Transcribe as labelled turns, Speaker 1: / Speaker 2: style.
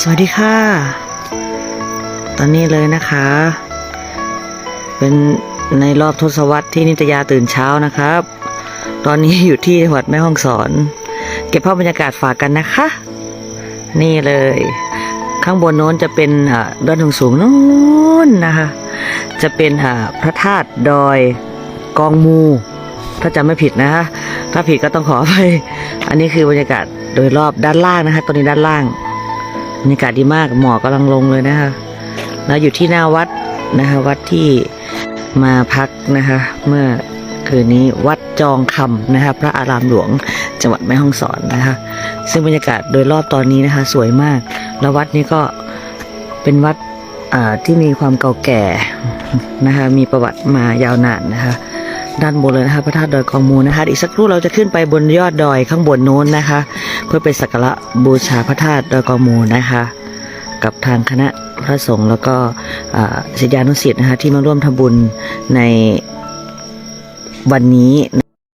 Speaker 1: สวัสดีค่ะ ตอนนี้เลยนะคะ เป็นในรอบทศวรรษที่นิตยาตื่นเช้านะครับ ตอนนี้อยู่ที่จังหวัดแม่ฮ่องสอน เก็บภาพบรรยากาศฝากกันนะคะ นี่เลย ข้างบนโน้นจะเป็นด้านสูงสูงๆโน้นนะคะ จะเป็นพระธาตุดอยกองมู ถ้าจำไม่ผิดนะคะถ้าผิดก็ต้องขอไป อันนี้คือบรรยากาศโดยรอบด้านล่างนะคะตรงนี้ด้านล่าง บรรยากาศดีมากหมอกกำลังลงเลยนะคะแล้วอยู่ที่หน้าวัดนะคะ วัดที่มาพักนะคะ เมื่อคืนนี้วัดจองคำนะคะ พระอารามหลวงจังหวัดแม่ฮ่องสอนนะคะ ซึ่งบรรยากาศโดยรอบตอนนี้นะคะ สวยมาก แล้ววัดนี้ก็เป็นวัดที่มีความเก่าแก่นะคะ มีประวัติมายาวนานนะคะ ด้านบนเลยนะคะพระธาตุดอยกองมูนะคะอีกสักครู่เราจะขึ้นไปบนยอดดอยข้างบนโน้นนะคะ เพื่อไปสักการะบูชาพระธาตุดอยกองมูนะคะ กับทางคณะพระสงฆ์แล้วก็ศิษยานุศิษย์นะคะที่มาร่วมทำบุญในวันนี้